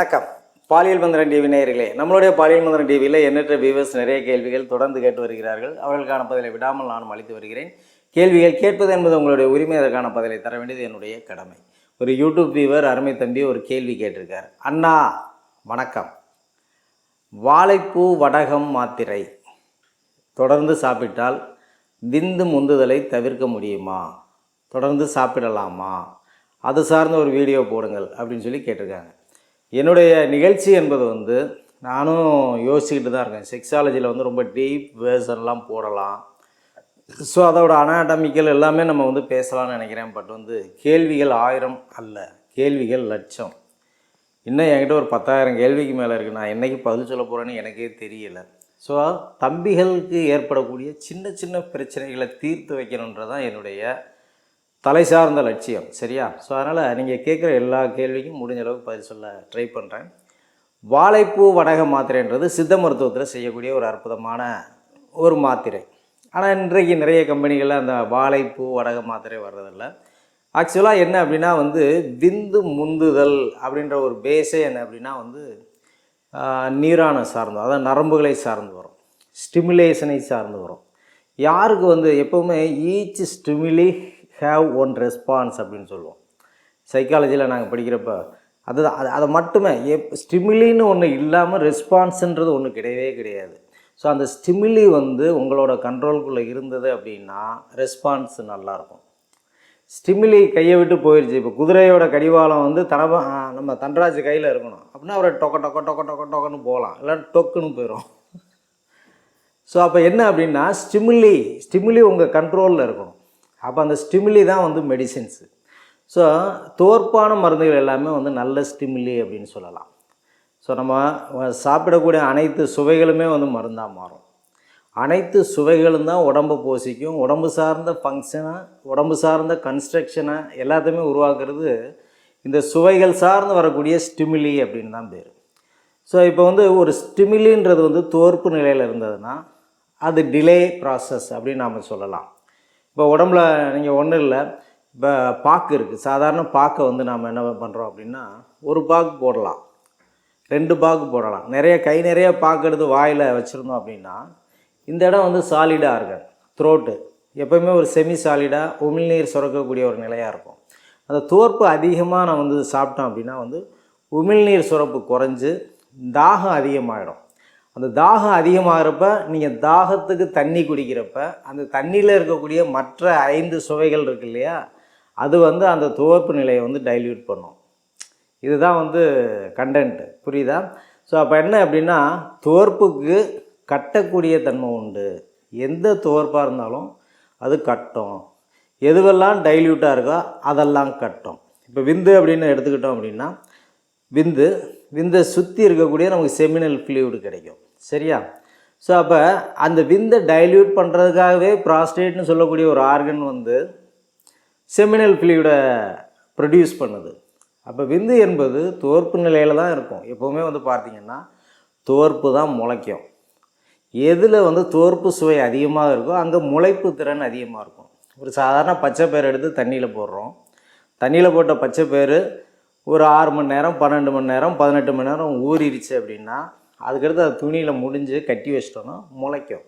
வணக்கம். பாலியல் மந்திரன் டிவி நேயர்களே நம்மளுடைய பாலியல் மந்திரன் டிவியில் எண்ணற்ற வியூவர்ஸ் நிறைய கேள்விகள் தொடர்ந்து கேட்டு வருகிறார்கள். அவர்களுக்கான பதிலை விடாமல் நானும் அளித்து வருகிறேன். கேள்விகள் கேட்பது என்பது உங்களுடைய உரிமை அதற்கான பதிலை தர வேண்டியது என்னுடைய கடமை. ஒரு யூடியூப் வியூவர் அருமை தம்பி ஒரு கேள்வி கேட்டிருக்கார். அண்ணா வணக்கம். வாழைப்பூ வடகம் மாத்திரை தொடர்ந்து சாப்பிட்டால் விந்து முந்துதலை தவிர்க்க முடியுமா? தொடர்ந்து சாப்பிடலாமா? அது சார்ந்த ஒரு வீடியோ போடுங்கள் அப்படின்னு சொல்லி கேட்டிருக்காங்க. என்னுடைய நிகழ்ச்சி என்பது வந்து நானும் யோசிச்சுக்கிட்டு தான் இருக்கேன். செக்ஸாலஜியில் வந்து ரொம்ப டீப் வேர்ஷன்லாம் போடலாம். ஸோ அதோட அனாட்டமிக்கல் எல்லாமே நம்ம வந்து பேசலாம்னு நினைக்கிறேன். பட் வந்து கேள்விகள் ஆயிரம் அல்ல கேள்விகள் லட்சம். இன்னும் என்கிட்ட ஒரு பத்தாயிரம் கேள்விக்கு மேலே இருக்குது நான் என்றைக்கு பதில் சொல்ல போகிறேன்னு எனக்கே தெரியலை. ஸோ தம்பிகளுக்கு ஏற்படக்கூடிய சின்ன சின்ன பிரச்சனைகளை தீர்த்து வைக்கணுன்றதான் என்னுடைய தலை சார்ந்த லட்சியம் சரியா? ஸோ அதனால் நீங்கள் கேட்குற எல்லா கேள்விக்கும் முடிஞ்ச அளவுக்கு பதில் சொல்ல ட்ரை பண்ணுறேன் வாழைப்பூ வடக மாத்திரைன்றது சித்த மருத்துவத்தில் செய்யக்கூடிய ஒரு அற்புதமான ஒரு மாத்திரை. ஆனால் இன்றைக்கு நிறைய கம்பெனிகளில் அந்த வாழைப்பூ வடக மாத்திரை வர்றதில்ல. ஆக்சுவலாக என்ன அப்படின்னா வந்து விந்து முந்துதல் அப்படின்ற ஒரு பேஸே என்ன அப்படின்னா வந்து நீரான சார்ந்து அதாவது நரம்புகளை சார்ந்து வரும். ஸ்டிமுலேஷனை சார்ந்து வரும். யாருக்கு வந்து எப்போவுமே each stimuli have one response அப்படின்னு சொல்லுவோம். சைக்காலஜியில் நாங்கள் படிக்கிறப்ப அதுதான் அது அதை மட்டுமே எப் ஸ்டிமிலின்னு ஒன்று இல்லாமல் ரெஸ்பான்ஸுன்றது ஒன்று கிடையவே கிடையாது. ஸோ அந்த ஸ்டிமிலி வந்து உங்களோட கண்ட்ரோல்குள்ளே இருந்தது அப்படின்னா ரெஸ்பான்ஸ் நல்லாயிருக்கும் ஸ்டிமிலி கையை விட்டு போயிடுச்சு இப்போ குதிரையோட கடிவாளம் வந்து தனப நம்ம தன்ராஜ் கையில் இருக்கணும். அப்படின்னா அவரை டொக்க டொக்க டொக்க டொக்க டொக்கன்னு போகலாம். இல்லை டொக்குன்னு போயிடும் ஸோ அப்போ என்ன அப்படின்னா ஸ்டிமிலி ஸ்டிமிலி உங்கள் கண்ட்ரோலில் இருக்கணும். அப்போ அந்த ஸ்டிமிலி தான் வந்து மெடிசின்ஸு ஸோ தோற்பான மருந்துகள் எல்லாமே வந்து நல்ல ஸ்டிமிலி அப்படின்னு சொல்லலாம். ஸோ நம்ம சாப்பிடக்கூடிய அனைத்து சுவைகளுமே வந்து மருந்தாக மாறும். அனைத்து சுவைகளும் தான் உடம்பை போசிக்கும் உடம்பு சார்ந்த ஃபங்க்ஷனை உடம்பு சார்ந்த கன்ஸ்ட்ரக்ஷனை எல்லாத்தையுமே உருவாக்குறது இந்த சுவைகள் சார்ந்து வரக்கூடிய ஸ்டிமிலி அப்படின்னு தான் பேர். ஸோ இப்போ வந்து ஒரு ஸ்டிமிலின்றது வந்து தோற்பு நிலையில் இருந்ததுன்னா அது டிலே ப்ராசஸ் அப்படின்னு நாம் சொல்லலாம். இப்போ உடம்புல நீங்கள் ஒன்றும் இல்லை. இப்போ பாக்கு இருக்குது சாதாரண பாக்கை வந்து நாம் என்ன பண்ணுறோம் அப்படின்னா ஒரு பாக்கு போடலாம். ரெண்டு பாக்கு போடலாம். நிறைய கை நிறைய பாக்கு எடுத்து வாயில் வச்சுருந்தோம் அப்படின்னா இந்த இடம் வந்து சாலிடாக இருக்கு த்ரோட்டு எப்போயுமே ஒரு செமி சாலிடாக உமிழ்நீர் சுரக்கக்கூடிய ஒரு நிலையாக இருக்கும். அந்த தோற்பு அதிகமாக நான் வந்து சாப்பிட்டோம் அப்படின்னா வந்து உமிழ்நீர் சுரப்பு குறைஞ்சு தாகம் அதிகமாகிடும் அந்த தாகம் அதிகமாகிறப்ப நீங்கள் தாகத்துக்கு தண்ணி குடிக்கிறப்ப அந்த தண்ணியில் இருக்கக்கூடிய மற்ற ஐந்து சுவைகள் இருக்கு இல்லையா? அது வந்து அந்த துவர்ப்பு நிலையை வந்து டைல்யூட் பண்ணும். இதுதான் வந்து கண்டென்ட் புரியுதா? ஸோ அப்போ என்ன அப்படின்னா துவர்ப்புக்கு கட்டக்கூடிய தன்மை உண்டு. எந்த துவர்ப்பாக இருந்தாலும் அது கட்டும். எதுவெல்லாம் டைல்யூட்டாக இருக்கோ அதெல்லாம் கட்டும். இப்போ விந்து அப்படின்னு எடுத்துக்கிட்டோம் அப்படின்னா விந்து விந்தை சுற்றி இருக்கக்கூடிய நமக்கு செமினல் ஃப்ளூயிடு கிடைக்கும். சரியா? ஸோ அப்போ அந்த விந்தை டைல்யூட் பண்ணுறதுக்காகவே ப்ராஸ்டேட்னு சொல்லக்கூடிய ஒரு ஆர்கன் வந்து செமினல் ஃப்ளூயிடை ப்ரொடியூஸ் பண்ணுது. அப்போ விந்து என்பது தோற்பு நிலையில் தான் இருக்கும். எப்போவுமே வந்து பார்த்திங்கன்னா தோற்பு தான் முளைக்கும். எதில் வந்து தோற்பு சுவை அதிகமாக இருக்கோ அங்கே முளைப்பு திறன் அதிகமாக இருக்கும். ஒரு சாதாரண பச்சை பயிர் எடுத்து தண்ணியில் போடுறோம். தண்ணியில் போட்ட பச்சை பயிர் ஒரு ஆறு மணி நேரம் பன்னெண்டு மணி நேரம் பதினெட்டு மணி நேரம் ஊறிடுச்சு அப்படின்னா அதுக்கடுத்து அது துணியில் முடிஞ்சு கட்டி வச்சிட்டோன்னா முளைக்கும்.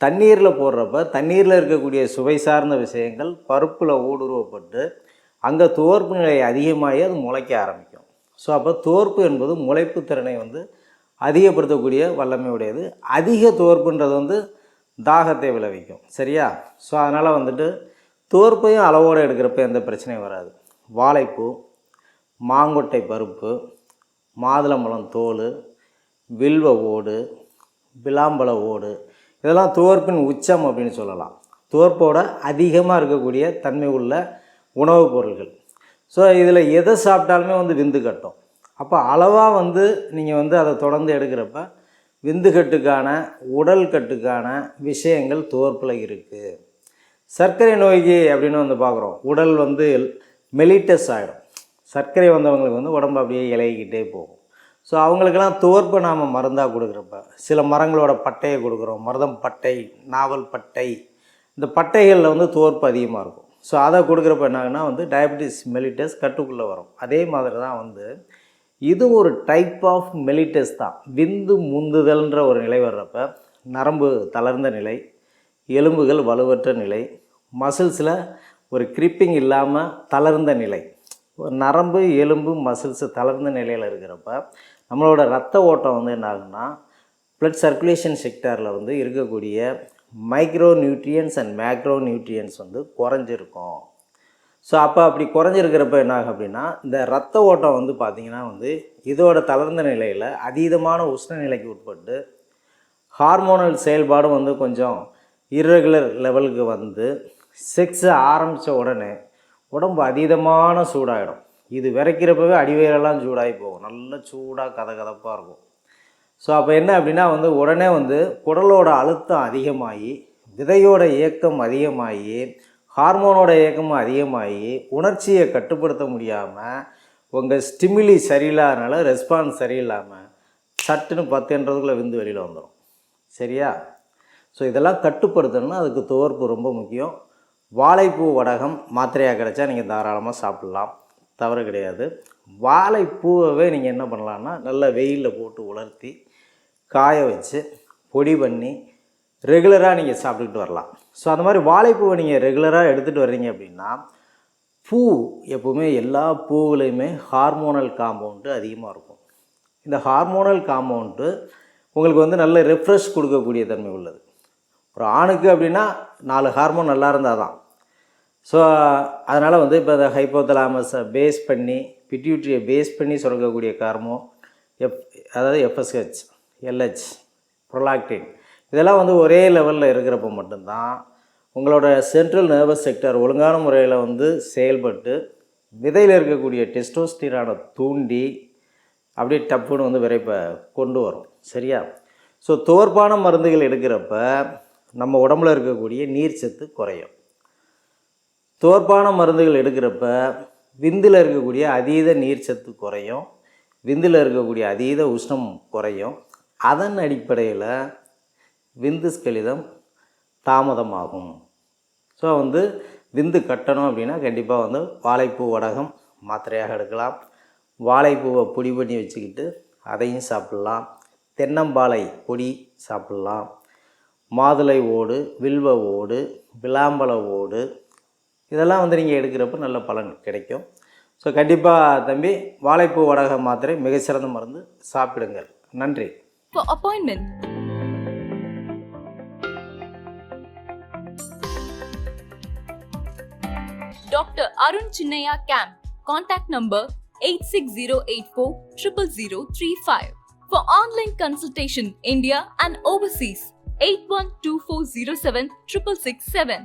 தண்ணீரில் போடுறப்ப தண்ணீரில் இருக்கக்கூடிய சுவை சார்ந்த விஷயங்கள் பருப்பில் ஊடுருவப்பட்டு அங்கே துவர்ப்பு நிலை அதிகமாகி அது முளைக்க ஆரம்பிக்கும். ஸோ அப்போ துவர்ப்பு என்பது முளைப்பு திறனை வந்து அதிகப்படுத்தக்கூடிய வல்லமை உடையது அதிக துவர்ப்புன்றது வந்து தாகத்தை விளைவிக்கும். சரியா? ஸோ அதனால் வந்துட்டு துவர்ப்பையும் அளவோடு எடுக்கிறப்ப எந்த பிரச்சனையும் வராது. வாழைப்பூ மாங்கொட்டை பருப்பு மாதுளம்பழம் தோல் வில்வ ஓடு விளாம்பழ ஓடு. இதெல்லாம் துவர்ப்பின் உச்சம் அப்படின்னு சொல்லலாம். துவர்ப்போட அதிகமாக இருக்கக்கூடிய தன்மை உள்ள உணவுப் பொருள்கள். ஸோ இதில் எதை சாப்பிட்டாலுமே வந்து விந்து கட்டும். அப்போ அளவாக வந்து நீங்கள் வந்து அதை தொடர்ந்து எடுக்கிறப்ப விந்து கட்டுக்கான உடல் கட்டுக்கான விஷயங்கள் துவர்ப்பில் இருக்குது சர்க்கரை நோய்க்கு அப்படின்னு வந்து பார்க்குறோம். உடல் வந்து மெலிட்டஸ் ஆகிடும் சர்க்கரை வந்தவங்களுக்கு வந்து உடம்பு அப்படியே இலகிக்கிட்டே போகும். ஸோ அவங்களுக்கெல்லாம் துவர்ப்பை நாம் மருந்தாக கொடுக்குறப்ப சில மரங்களோட பட்டையை கொடுக்குறோம். மருதம் பட்டை நாவல் பட்டை இந்த பட்டைகளில் வந்து துவர்ப்பு அதிகமாக இருக்கும். ஸோ அதை கொடுக்குறப்ப என்னாகுன்னா வந்து டயபெட்டிஸ் மெலிட்டஸ் கட்டுக்குள்ளே வரும். அதே மாதிரி தான் வந்து இது ஒரு டைப் ஆஃப் மெலிட்டஸ் தான். விந்து முந்துதல்ன்ற ஒரு நிலை வர்றப்ப நரம்பு தளர்ந்த நிலை எலும்புகள் வலுவற்ற நிலை மசில்ஸில் ஒரு கிரிப்பிங் இல்லாமல் தளர்ந்த நிலை. நரம்பு எலும்பு மசில்ஸு தளர்ந்த நிலையில் இருக்கிறப்ப நம்மளோட ரத்த ஓட்டம் வந்து என்ன ஆகுன்னா blood சர்க்குலேஷன் செக்டாரில் வந்து இருக்கக்கூடிய micro nutrients and macro nutrients வந்து குறைஞ்சிருக்கும். ஸோ அப்போ அப்படி குறைஞ்சிருக்கிறப்ப என்ன ஆகும் அப்படின்னா இந்த ரத்த ஓட்டம் வந்து பார்த்திங்கன்னா வந்து இதோட தளர்ந்த நிலையில் அதீதமான உஷ்ண நிலைக்கு உட்பட்டு ஹார்மோனல் செயல்பாடும் வந்து கொஞ்சம் irregular லெவலுக்கு வந்து செக்ஸை ஆரம்பித்த உடனே உடம்பு அதீதமான சூடாகிடும் இது விரைக்கிறப்பவே அடிவேரெல்லாம் சூடாகி போகும். நல்ல சூடாக கதகதப்பாக இருக்கும். ஸோ அப்போ என்ன அப்படின்னா வந்து உடனே வந்து குடலோட அழுத்தம் அதிகமாகி விதையோட இயக்கம் அதிகமாகி ஹார்மோனோட இயக்கம் அதிகமாகி உணர்ச்சியை கட்டுப்படுத்த முடியாமல் உங்கள் ஸ்டிமிலி சரியில்லாதனால ரெஸ்பான்ஸ் சரியில்லாமல் சட்டுன்னு பத்துன்றதுக்குள்ளே விந்து வெளியில் வந்துடும் சரியா? ஸோ இதெல்லாம் கட்டுப்படுத்தணும்னா அதுக்கு துவர்ப்பு ரொம்ப முக்கியம். வாழைப்பூ வடகம் மாத்திரையாக கிடைச்சா நீங்கள் தாராளமாக சாப்பிட்லாம். தவறு கிடையாது. வாழைப்பூவை நீங்கள் என்ன பண்ணலான்னா நல்லா வெயிலில் போட்டு உலர்த்தி காய வச்சு பொடி பண்ணி ரெகுலராக நீங்கள் சாப்பிட்டுக்கிட்டு வரலாம். ஸோ அந்த மாதிரி வாழைப்பூவை நீங்கள் ரெகுலராக எடுத்துகிட்டு வர்றீங்க அப்படின்னா பூ எப்போவுமே எல்லா பூவுலேயுமே ஹார்மோனல் காம்பவுண்டு அதிகமாக இருக்கும். இந்த ஹார்மோனல் காம்பவுண்டு உங்களுக்கு வந்து நல்ல ரெஃப்ரெஷ் கொடுக்கக்கூடிய தன்மை உள்ளது. ஒரு ஆணுக்கு அப்படின்னா நாலு ஹார்மோன் நல்லா இருந்தால் தான் ஸோ அதனால் வந்து இப்போ இந்த ஹைப்போதலாமஸை பேஸ் பண்ணி பிட்யூட்ரியை பேஸ் பண்ணி சுரக்கக்கூடிய கார்மோ எஃப் அதாவது எஃப்எஸ்ஹெச் எல்ஹெச் ப்ரொலாக்டின் இதெல்லாம் வந்து ஒரே லெவலில் இருக்கிறப்ப மட்டும்தான் உங்களோட சென்ட்ரல் நர்வஸ் செக்டர் ஒழுங்கான முறையில் வந்து செயல்பட்டு விதையில் இருக்கக்கூடிய டெஸ்டோஸ்டிரானை தூண்டி அப்படியே டப்புன்னு வந்து விரைப்பை கொண்டு வரும். சரியா? ஸோ தோற்பான மருந்துகள் எடுக்கிறப்ப நம்ம உடம்புல இருக்கக்கூடிய நீர் சத்து குறையும். தோற்பான மருந்துகள் எடுக்கிறப்ப விந்தில் இருக்கக்கூடிய அதீத நீர் சத்து குறையும். விந்தில் இருக்கக்கூடிய அதீத உஷ்ணம் குறையும். அதன் அடிப்படையில் விந்து ஸ்கலிதம் தாமதமாகும். ஸோ வந்து விந்து கட்டணும் அப்படின்னா கண்டிப்பாக வந்து வாழைப்பூ வடகம் மாத்திரையாக எடுக்கலாம். வாழைப்பூவை பொடி பண்ணி வச்சுக்கிட்டு அதையும் சாப்பிட்லாம். தென்னம்பாலை பொடி சாப்பிட்லாம். மாதுளை ஓடு வில்வ ஓடு விளாம்பழ ஓடு இதெல்லாம் வந்து நீங்கள் எடுக்கிறப்ப நல்ல பலன் கிடைக்கும். ஸோ கண்டிப்பாக தம்பி வாழைப்பூ வடக மாத்திரை மிகச்சிறந்த மருந்து. சாப்பிடுங்கள். நன்றி. Appointment doctor Arun Chinnaiya camp contact number eight six zero eight four triple zero three five for online consultation India and overseas eight one two four zero seven triple six seven